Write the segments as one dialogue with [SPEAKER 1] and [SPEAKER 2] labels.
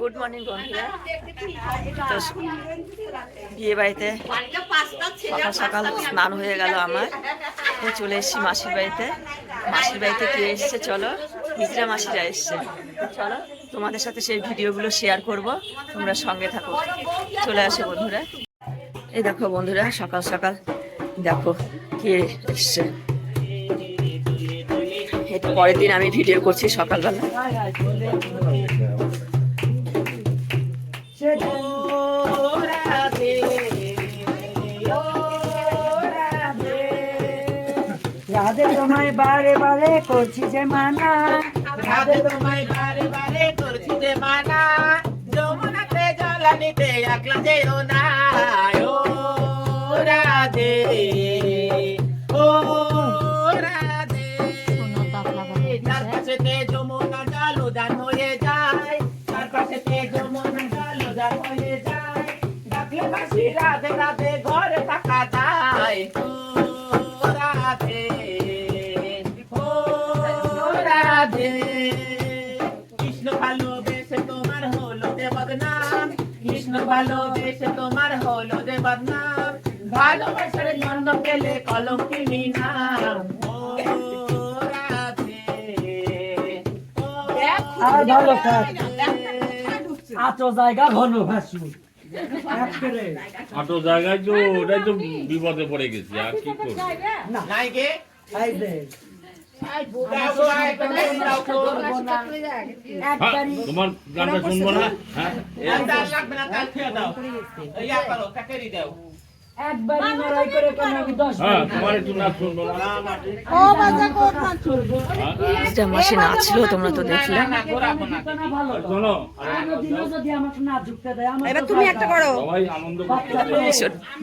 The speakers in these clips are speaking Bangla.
[SPEAKER 1] গুড মর্নিং, বন্ধুরা। তো বিয়ে বাড়িতে সকাল সকাল স্নান হয়ে গেল আমার। চলে এসেছি মাসির বাড়িতে। মাসির বাড়িতে কে এসছে, চলো। হিজরা মাসিরা এসছে। চলো, তোমাদের সাথে সেই ভিডিওগুলো শেয়ার করব। তোমরা সঙ্গে থাকো। চলে আসো, বন্ধুরা। এই দেখো, বন্ধুরা, সকাল সকাল দেখো কে এসছে। পরের দিন আমি ভিডিও করছি সকালবেলা।
[SPEAKER 2] তোমায় বারে বারে করছি যে মানা।
[SPEAKER 3] রাধে তোমায় বারে বারে করছি যে মানা। যমুনাতে জলানিতে একলা যেও না ও রাধে। ও রাধে। তার কাছেতে যমুনা জল উদান হয়ে যায়। তার কাছেতে যমুনা জল উদান হয়ে যায়। ডাকলে বাসি রাধে রাধে ঘরে থাকা যায়। ভালোবেসে তোমার হলো যে বদনাম। ভালোবাসার জন্য পেলে কলঙ্কিনী নাম
[SPEAKER 2] ভালো থাক। আটো জায়গা ঘন ভাসু
[SPEAKER 4] আটো জায়গায় তো ওটাই তো বিপদে পড়ে গেছি আর কি করব?
[SPEAKER 3] নাই
[SPEAKER 4] তোমার গানটা শুনব না? হ্যাঁ।
[SPEAKER 3] লাগবে না, দাও। ইয়া করো, কাকেরি দাও।
[SPEAKER 2] একবারই লড়াই করে কেন আমি দশ
[SPEAKER 4] হ্যাঁ তোমার একটু নাচ শুনব না
[SPEAKER 1] হিজরা মাসি নাচলো তোমরা তো দেখলে
[SPEAKER 3] না, না, ঘোরাবো না।
[SPEAKER 2] না ভালো
[SPEAKER 4] আর
[SPEAKER 2] তো।
[SPEAKER 4] শোনো
[SPEAKER 2] কোনোদিনও যদি আমাকে না ঝুঁকতে দেয় আমার
[SPEAKER 5] এটা তুমি একটা করো
[SPEAKER 4] সবাই আনন্দ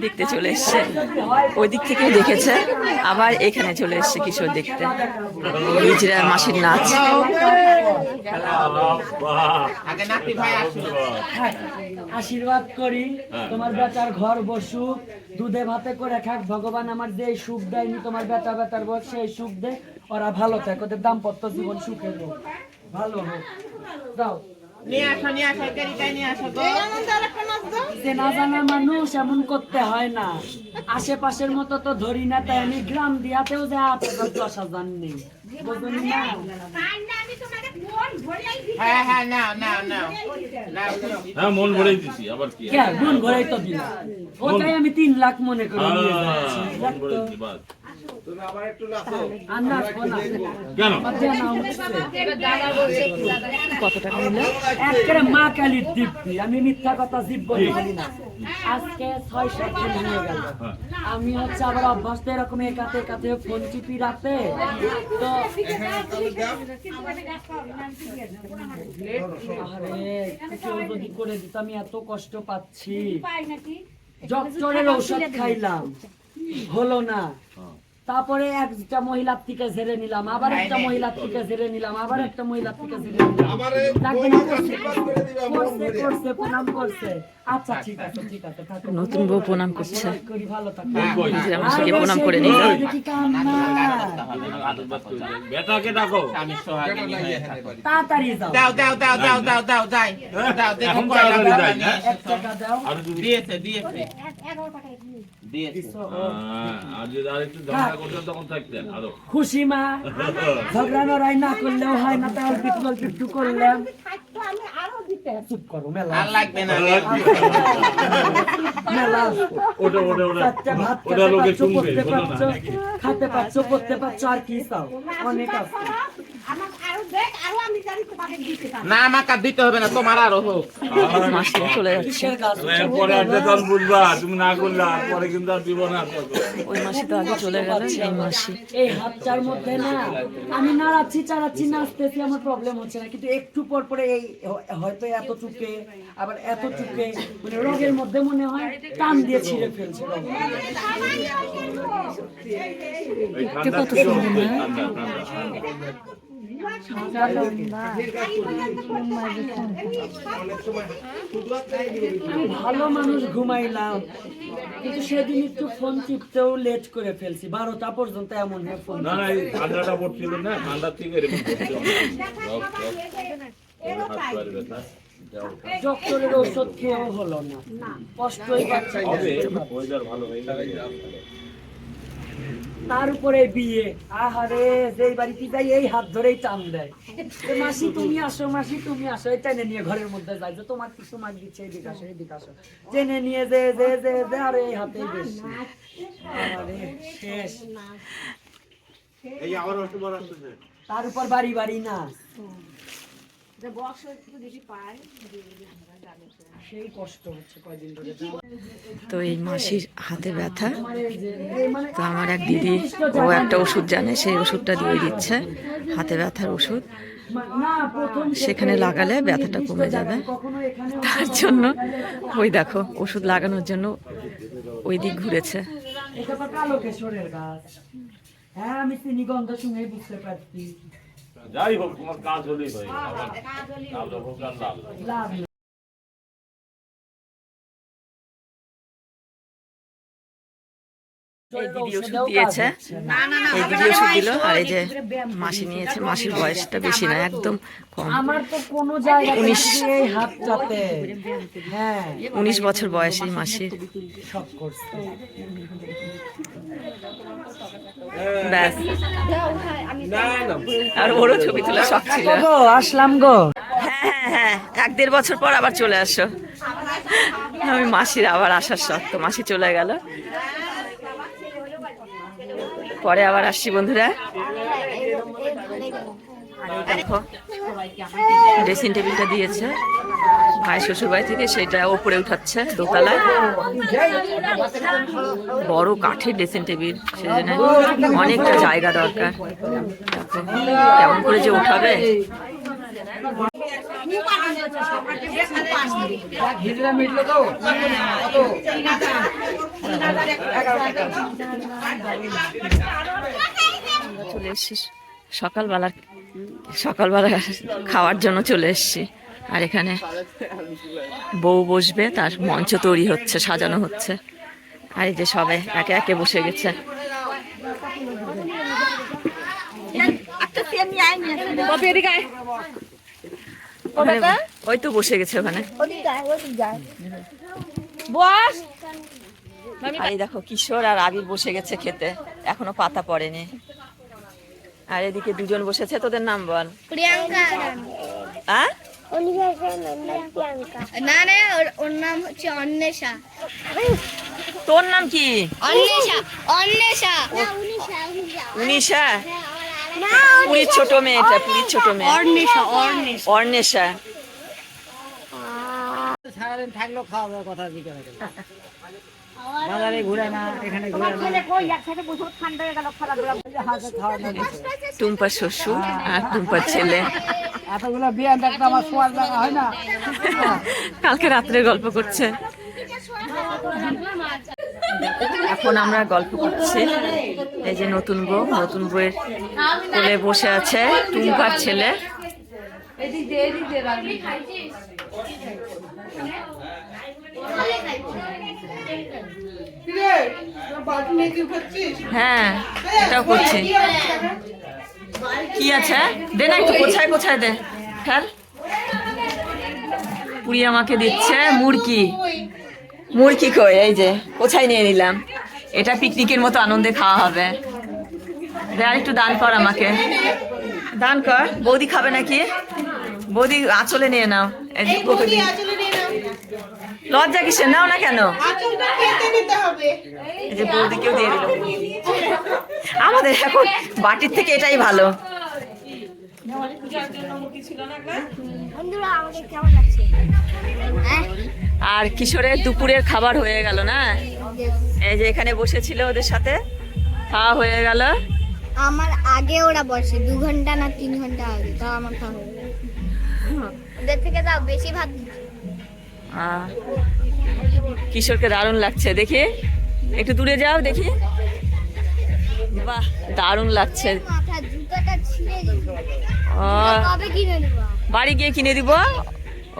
[SPEAKER 1] দেখতে চলে এসছে ওই দিক থেকেও দেখেছে আবার এখানে চলে এসছে কিশোর দেখতে মাসির নাচ
[SPEAKER 3] আগে নাতি ভাই আসুন।
[SPEAKER 2] আশীর্বাদ করি।
[SPEAKER 4] হ্যাঁ।
[SPEAKER 2] তোমার বেটার ঘর বসুক। দুধে ভাতে করে খাক। ভগবান আমার যে সুখ দেয়নি তোমার বেটা বেটার বয়স সেই সুখ দে। ওরা ভালো থাকে ওদের দাম্পত্য জীবন সুখের হোক। ভালো হোক। দাও।
[SPEAKER 3] নিয়ে আসো, নিয়ে আসো, কারিটাই নিয়ে আসো গো।
[SPEAKER 2] যে না জানা মানুষ এমন করতে হয় না। আশেপাশের মতো তো ধরি না তাই আমি গ্রাম দিয়াতেও যে দশ হাজার নেই। বুঝলি না
[SPEAKER 3] হ্যাঁ, হ্যাঁ, নাও, নাও, নাও।
[SPEAKER 4] হ্যাঁ মন ভরেই দিছি আবার কি?
[SPEAKER 2] কে? গুণ তো দিলাম। ওটাই আমি তিন লাখ মনে করি
[SPEAKER 4] হ্যাঁ, কেন?
[SPEAKER 1] কত টাকা নিল?
[SPEAKER 2] একেবারে মা কালীর দিব্যি আমি মিথ্যা কথা জীব বলি বলি না। আজকে ছয় সাত দিন হয়ে গেল।
[SPEAKER 4] হ্যাঁ।
[SPEAKER 2] আমি হচ্ছে আবার অভ্যাস তো এরকম একাতে একাতে ফোন টিপি রাতে। তো আরে করে দিত আমি এত কষ্ট পাচ্ছি। ডক্টরের ঔষধ খাইলাম। হলো না। তারপরে একটা মহিলার থেকে ঝেড়ে নিলাম আবার একটা মহিলার থেকে ঝেড়ে নিলাম আবার একটা মহিলার থেকে ঝেড়ে নিলাম। করছে, করছে, করছে, প্রণাম করছে। আচ্ছা ঠিক আছে ঠিক আছে
[SPEAKER 1] নতুন বউ প্রণাম করছে। প্রণাম করে নিল।
[SPEAKER 4] বেটাকে ডাকো।
[SPEAKER 3] আমি সোহাগিনী হয়ে।
[SPEAKER 2] তাড়াতাড়ি যাও।
[SPEAKER 3] দাও দাও দাও দাও দাও দাও যাই। দেখো
[SPEAKER 4] হ্যাঁ?
[SPEAKER 2] দাও।
[SPEAKER 4] আর
[SPEAKER 3] দিয়েছে। দিয়েছে
[SPEAKER 2] খুশি মা। ঝগড়া লড়াই না করলেও হয় না তাহলে করলাম। চুপ করো মেলা।
[SPEAKER 3] লাগবে না।
[SPEAKER 2] মেলা।
[SPEAKER 4] ওটা ওটা ওটা।
[SPEAKER 2] ভাত
[SPEAKER 4] ওটা
[SPEAKER 2] খেতে
[SPEAKER 4] লোকে
[SPEAKER 2] পারছ
[SPEAKER 4] শুনবে
[SPEAKER 2] খেতে পড়তে পারছ আর কি চাও? অনেক আছে।
[SPEAKER 3] না আমাকে আর দিতে হবে না তোমার আরও হোক।
[SPEAKER 1] চলে যাচ্ছে।
[SPEAKER 4] একটা বুঝবা তুমি না করলে পরে কিন্তু আর দিব না
[SPEAKER 1] ওই মাসি তো আগে চলে গেল এই মাসি।
[SPEAKER 2] এই হাতটার মধ্যে না আমি নাড়াচ্ছি চাড়াচ্ছি নাচতেছি আমার প্রবলেম হচ্ছে না। কিন্তু একটু পর পরে এই হয়তো এত চুকে আবার এত চুকে মানে রোগের মধ্যে মনে হয় টান দিয়ে ছিঁড়ে ফেলছে
[SPEAKER 1] কত সুন্দর
[SPEAKER 4] ঠান্ডা ঠান্ডা
[SPEAKER 2] ভালো মানুষ ঘুমাইলাম কিন্তু সেদিন একটু ফোন চিপতেও লেট করে ফেলছি। বারোটা পর্যন্ত এমন হয়ে ফোন
[SPEAKER 4] না ঠান্ডাটা পড়ছিল না ঠান্ডার থেকে।
[SPEAKER 2] ডক্টরের ঔষধ খেয়েও হলো না। কষ্টই পাচ্ছে
[SPEAKER 4] ভালো হয়ে
[SPEAKER 2] তার উপরে বিয়ে। আহারে যেই বাড়িতে যাই এই হাত ধরেই টান দেয়। মাসি তুমি আসো মাসি তুমি আসো এই টেনে নিয়ে ঘরের মধ্যে যাই যে তোমার কিছু মার দিচ্ছে এদিকে আসো এদিকে আসো। টেনে নিয়ে যে যে যে যে আর এই হাতেই বেশি। শেষ।
[SPEAKER 4] এই আবার
[SPEAKER 2] তার উপর বাড়ি বাড়ি না। সেই কষ্ট হচ্ছে কয়দিন ধরে
[SPEAKER 1] তো এই মাসির হাতে ব্যথা। তো আমার এক দিদি ও একটা ওষুধ জানে সেই ওষুধটা দিয়ে দিচ্ছে হাতে ব্যথার ওষুধ। সেখানে লাগালে ব্যথাটা কমে যাবে। তার জন্য ওই দেখো ওষুধ লাগানোর জন্য ওই দিক ঘুরেছে।
[SPEAKER 2] হ্যাঁ আমি চিনি শুনে বুঝতে পারছি।
[SPEAKER 4] যাই হোক তোমার কাজ হলেই হয় আবার হোক আর
[SPEAKER 2] লাভ
[SPEAKER 1] এই দিদি ওষুধ দিয়েছে। এই দিদি ওষুধ দিল আর এই যে মাসি নিয়েছে মাসির বয়সটা বেশি না একদম কম।
[SPEAKER 2] আমার তো কোনো জায়গায়
[SPEAKER 1] উনিশ।
[SPEAKER 2] হাতটাতে। হ্যাঁ।
[SPEAKER 1] উনিশ বছর বয়স এই মাসির ব্যাস। আর ওরও ছবি তোলা শখ ছিল।
[SPEAKER 2] গো আসলাম গো।
[SPEAKER 1] হ্যাঁ হ্যাঁ হ্যাঁ। এক দেড় বছর পর আবার চলে আসো। আমি মাসির আবার আসার শখ তো মাসি চলে গেল। পরে আবার আসছি, বন্ধুরা। ড্রেসিং টেবিলটা দিয়েছে। ভাই শ্বশুর বাড়ি থেকে সেটা ওপরে উঠাচ্ছে দোতলায়। বড় কাঠের ড্রেসিং টেবিল সেজন্য অনেকটা জায়গা দরকার। কেমন করে যে উঠাবে। চলে এসছি। সকালবেলা সকালবেলা খাওয়ার জন্য চলে এসছি। আর এখানে বউ বসবে তার মঞ্চ তৈরি হচ্ছে সাজানো হচ্ছে। আর এই যে সবাই একে একে বসে গেছে। ওখানে ওই তো বসে গেছে ওখানে। আর এই দেখো কিশোর আর আবির বসে গেছে খেতে। এখনও পাতা পড়েনি। আর এদিকে দুজন বসেছে তোদের নাম বল।
[SPEAKER 5] প্রিয়াঙ্কা।
[SPEAKER 1] আ?
[SPEAKER 5] না না ওর- ওর নাম হচ্ছে অন্বেষা।
[SPEAKER 1] তোর নাম কি?
[SPEAKER 5] অন্বেষা অন্বেষা।
[SPEAKER 1] উনিশা? পুরীর ছোট মেয়েটা পুরীর ছোট মেয়ে।
[SPEAKER 5] অর্ণেশা অর্ণেশা
[SPEAKER 2] সারাদিন থাকলেও খাওয়া দাওয়ার কথা জিজ্ঞাসা করে। বাজারে ঘুরে না এখানে ঘুরে না। হাতে খাওয়া দাওয়া দিছে।
[SPEAKER 1] টুম্পার শ্বশুর আর টুম্পার ছেলে।
[SPEAKER 2] এতগুলো বিয়ে দেখতে আমার শোয়ার জায়গা হয় না।
[SPEAKER 1] কালকে রাত্রে গল্প করছে। এখন আমরা গল্প করছি। এই যে নতুন বউ নতুন বউয়ের কোলে বসে আছে টুম্পার ছেলে। হ্যাঁ এটাও করছি। কি আছে? দে না একটু, কোথায় কোথায় দে? ফেল। পুরি আমাকে দিচ্ছে, মুরকি। মুরকি কই? এই যে, কোথায় নিয়ে নিলাম? এটা পিকনিকের মতো আনন্দে খাওয়া হবে। দে আর একটু দান কর আমাকে। দান কর। বৌদি খাবে নাকি? বৌদি আঁচলে নিয়ে নাও। লজ্জা কিসে নাও না কেন? এই যে বৌদিকেও দিয়ে দিল। আমাদের এখন বাটির থেকে এটাই ভালো।
[SPEAKER 5] বন্ধুরা আমাকে কেমন লাগছে? হ্যাঁ?
[SPEAKER 1] আর কিশোরের দুপুরের খাবার হয়ে গেল না? এই যে এখানে বসেছিল ওদের সাথে। খাওয়া হয়ে গেল।
[SPEAKER 5] আমার আগে ওরা বসে দু ঘণ্টা না তিন ঘণ্টা আগে তাও আমার খাওয়া ওদের থেকে তাও বেশি ভাত
[SPEAKER 1] কিশোরকে দারুণ লাগছে দেখি? একটু দূরে যাও দেখি? বাহ দারুণ লাগছে। বাড়ি গিয়ে কিনে দিব?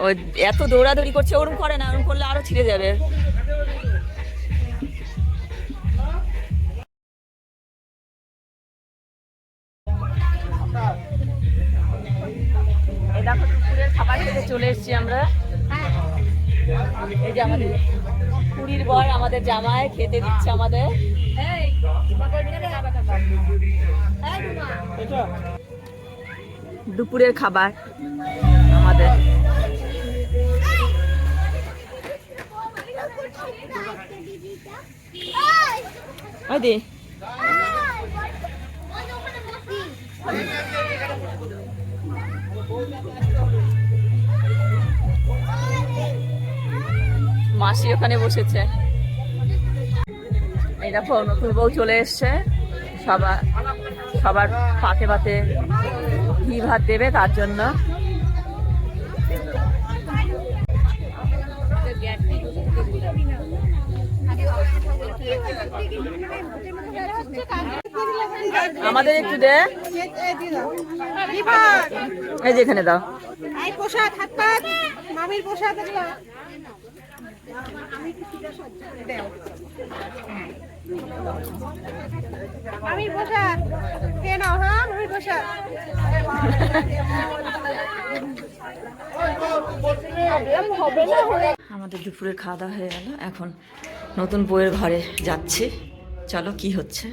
[SPEAKER 1] ও এত দৌড়াদৌড়ি করছে ওরম করে না ওরম করলে আরও ছিঁড়ে যাবে। এই দেখো দুপুরের খাবার খেতে চলে এসেছি আমরা। এই যে আমাদের পুরীর বর আমাদের জামাই খেতে দিচ্ছে আমাদের। দুপুরের খাবার আমাদের। দি। মাসি ওখানে বসেছে। এই দেখো, নতুন বউ চলে এসছে। সবার সবার পাতে পাতে ঘি ভাত দেবে তার জন্য। আমাদের একটু দে। এই যে এখানে দাও।
[SPEAKER 6] এই প্রসাদ হাত পাত মামির প্রসাদ মামির প্রসাদ কে নাও হ্যাঁ মামির প্রসাদ
[SPEAKER 1] আমাদের দুপুরে খাওয়া দাওয়া হয়ে গেল। এখন নতুন বইয়ের ঘরে যাচ্ছি। চলো কি হচ্ছে?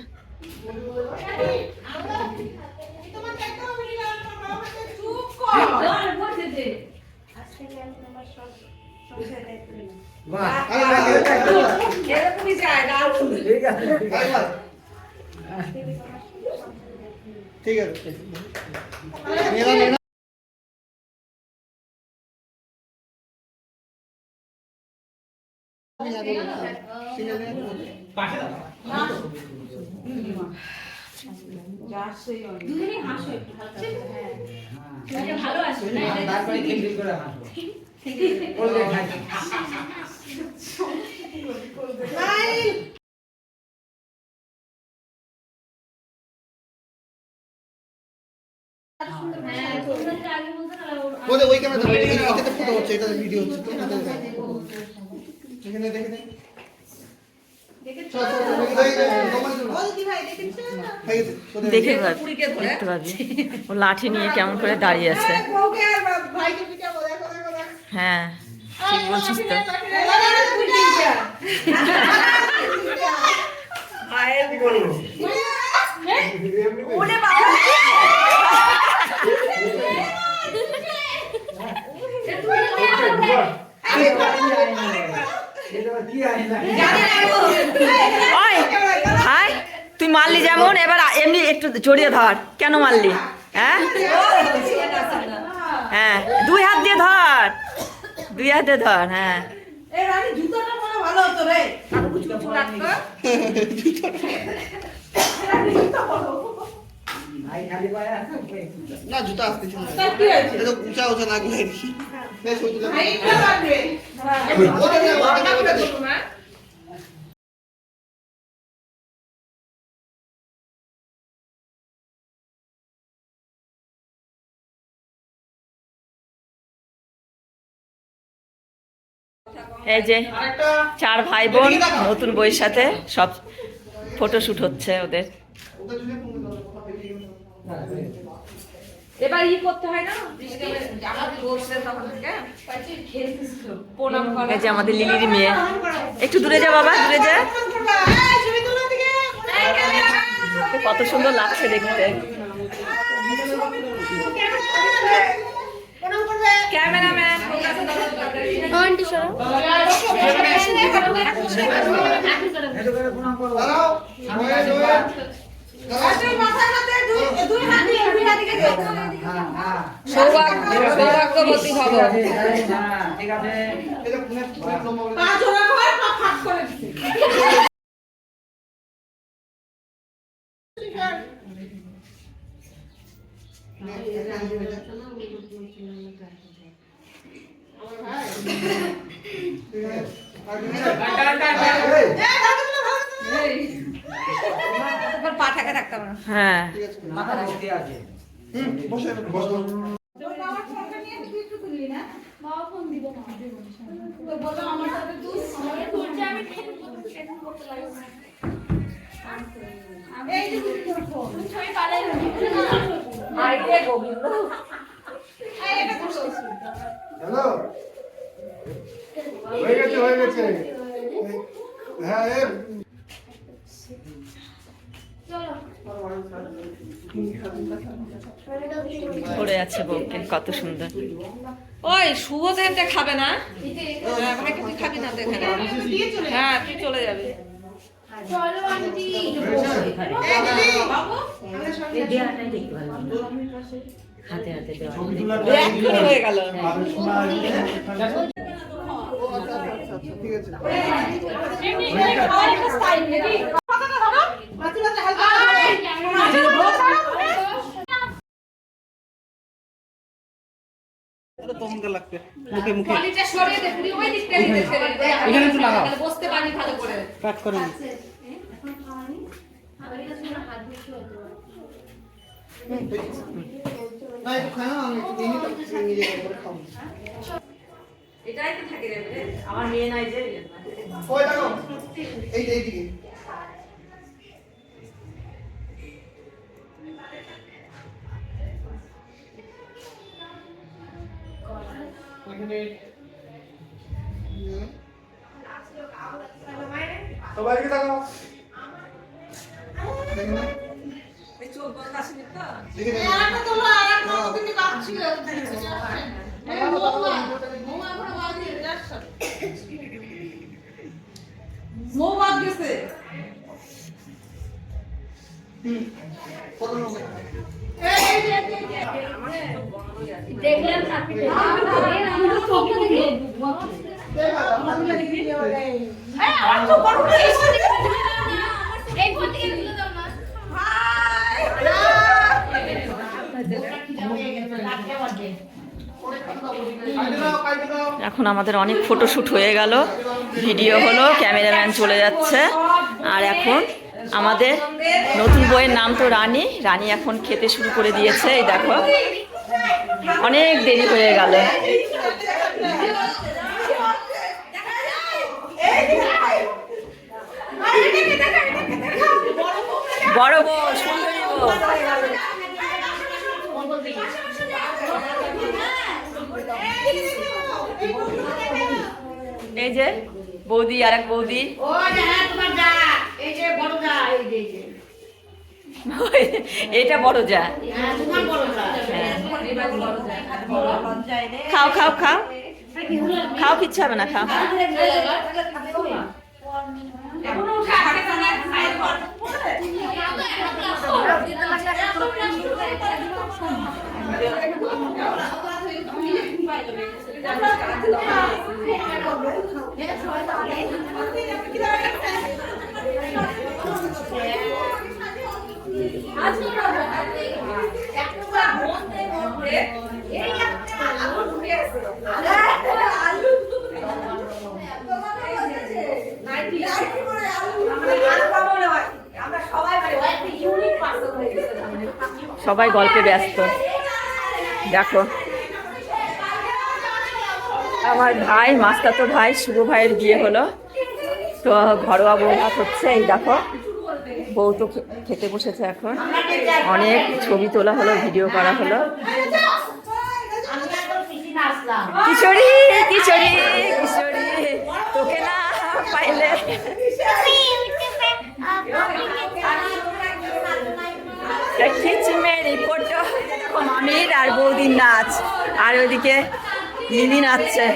[SPEAKER 7] ঠিক আছে। মেরা মেরা ওদের ওই ক্যামেরা ধরো এটাতে ফটো হচ্ছে এটা ভিডিও হচ্ছে তো দেখো। হয়ে
[SPEAKER 1] দেখে পাবি দেখতে পাবি ও লাঠি নিয়ে কেমন করে দাঁড়িয়ে আছে। হ্যাঁ ঠিক বলছিস তো। ওই হাই তুই মারলি যেমন এবার এমনি একটু জড়িয়ে ধর। কেন মারলি? হ্যাঁ? হ্যাঁ। দুই হাত দিয়ে ধর। দুই হাত দিয়ে ধর হ্যাঁ।
[SPEAKER 7] না। জুতা আসতে ছিল এটা তো উঁচা উঁচা না গুলাই
[SPEAKER 1] এই যে চার ভাই বোন নতুন বইয়ের সাথে সব ফটো শুট হচ্ছে ওদের।
[SPEAKER 6] এবার ই করতে হয় না?
[SPEAKER 1] এই যে আমাদের লিলির মেয়ে। একটু দূরে যা বাবা দূরে যা। কত সুন্দর লাগছে দেখতে।
[SPEAKER 6] ক্যামেরাম্যান।
[SPEAKER 7] দাঁড়াও ওয়েট ওয়েট
[SPEAKER 6] সৌভাগ্য সৌভাগ্যবতী ভব
[SPEAKER 7] এটা ফোনে ফোনে লম্বা করে
[SPEAKER 6] পাঠাকে রাখতে পারো
[SPEAKER 1] হ্যাঁ
[SPEAKER 7] বসে বসো হ্যালো। হয়ে গেছে হ্যাঁ
[SPEAKER 1] পড়ে আছে বউকে কত সুন্দর।
[SPEAKER 6] ওই শুভ দেনটা খাবে না? হ্যাঁ, ভাইকে তুই খাবি না তো এখানে। হ্যাঁ তুই চলে যাবে। এক্ষুনি হয়ে গেল।
[SPEAKER 7] ঠিক আছে তখনকার লাগবে মুখে মুখে এখানে একটু লাগাও
[SPEAKER 6] বসতে পারি ভালো করে
[SPEAKER 7] কাট করে নি। একটু না আমি একটু নিই তারপর নিজে করে খাব
[SPEAKER 6] এটাই তো থাকে রে
[SPEAKER 1] আমার মেয়ে নাই যে
[SPEAKER 7] ওই দেখো এই যে এইদিকে। এখানে সবাইকে দেখাও দেখে নাও।
[SPEAKER 6] চোখ বন্ধ আসেনি তো?
[SPEAKER 7] দেখে নাও।
[SPEAKER 6] মৌ বাদ গেছে
[SPEAKER 7] কত নম্বর? কাটে দাও, কাটে দাও।
[SPEAKER 1] এখন আমাদের অনেক ফটোশ্যুট হয়ে গেল ভিডিও হলো ক্যামেরাম্যান চলে যাচ্ছে। আর এখন আমাদের নতুন বইয়ের নাম তো রানী। রানী এখন খেতে শুরু করে দিয়েছে, এই দেখো। অনেক দেরি হয়ে গেল। বড় বউ, সুন্দরী যে বৌদি আর এক বৌদি এটা বড় যা। হ্যাঁ। খাও খাও খাও। খাও কিচ্ছু হবে না খাও। সবাই গল্পে ব্যস্ত। দেখো। আমার ভাই মাস্টাতো ভাই, শুভ ভাইয়ের বিয়ে হলো। তো ঘরোয়া বউ ভাত হচ্ছে, এই দেখো। বউ তো খেতে বসেছে এখন। অনেক ছবি তোলা হলো, ভিডিও করা হলো। কিশোরী কিশোরী কিশোরী, তোকে না পাইলে। খিচ মেরি ফটো দেখো মামির আর বৌদির নাচ। আর ওইদিকে দিদি নাচছে।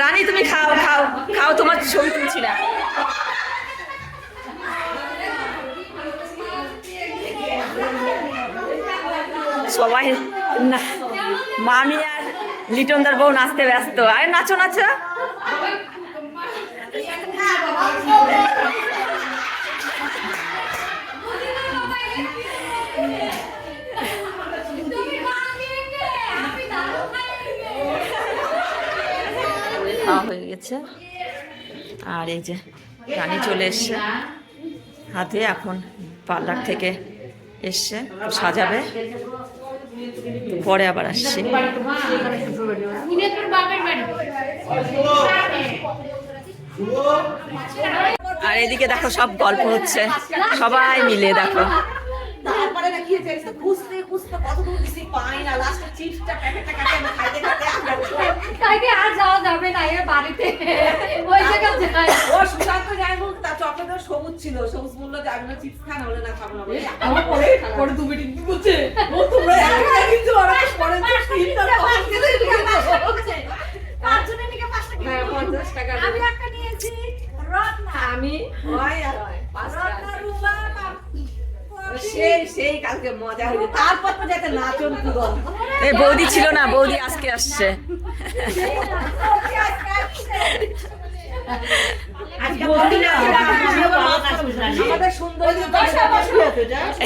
[SPEAKER 1] রানী, তুমি খাও খাও খাও, তোমার ছবি তুলছি না। সবাই না, মামি আর লিটনদার বউ নাচতে ব্যস্ত। আরে নাচো নাচো খাওয়া হয়ে গেছে। আর এই যে রানী চলে এসছে। হাতে এখন পার্লার থেকে এসছে সাজাবে। পরে আবার আসছি। আর এদিকে দেখো সব গল্প হচ্ছে। সবাই মিলে দেখো।
[SPEAKER 6] তারপরে না কি হয়েছে খুঁজতে খুঁজতে কত দূর দিছি পাই না লাস্টে চিপসটা প্যাকেটটা কাটে আমি খাইতে খাইতে
[SPEAKER 8] লাইভে আর যাওয়া যাবে না এর বাড়িতে। ওই জায়গায় যাই।
[SPEAKER 6] ও সুশান্ত যাই হোক তার চকলেটের সবুজ ছিল সবুজ বলল যাবে না চিপস খান বলে না খাব না। বলে, আমার পরে পরে দু মিনিট কি বলছে? ও তোমরা একটা কিন্তু ওরা পরে তো তিনটা তখন কিন্তু
[SPEAKER 8] তার জন্য নিকে পাঁচটা
[SPEAKER 6] হ্যাঁ পঞ্চাশ টাকা
[SPEAKER 8] আমি একটা নিয়েছি রত্না।
[SPEAKER 6] আমি? হয় আর হয়।
[SPEAKER 8] রত্না রুমা
[SPEAKER 6] সেই সেই কালকে মজা হয়েছে তারপর তো যাতে নাচন কুদন
[SPEAKER 1] এই বৌদি ছিল না বৌদি আজকে আসছে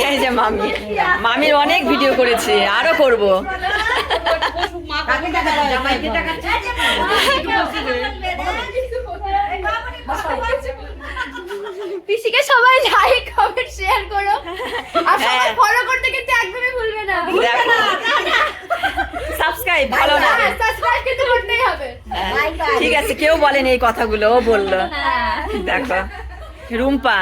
[SPEAKER 1] এই যে মামি মামির অনেক ভিডিও করেছে আরও করব
[SPEAKER 6] টাকা
[SPEAKER 5] পিসিকে সবাই লাইক কমেন্ট শেয়ার করো। আর সবাই
[SPEAKER 1] হ্যাঁ।
[SPEAKER 5] ফলো করতে কিন্তু একদমই ভুলবে না।
[SPEAKER 1] ভুলবে না। সাবস্ক্রাইব ভালো না
[SPEAKER 5] সাবস্ক্রাইব কিন্তু করতেই হবে।
[SPEAKER 1] হ্যাঁ, ঠিক আছে কেউ বলেন এই কথাগুলো ও বলল। দেখো। রুম্পা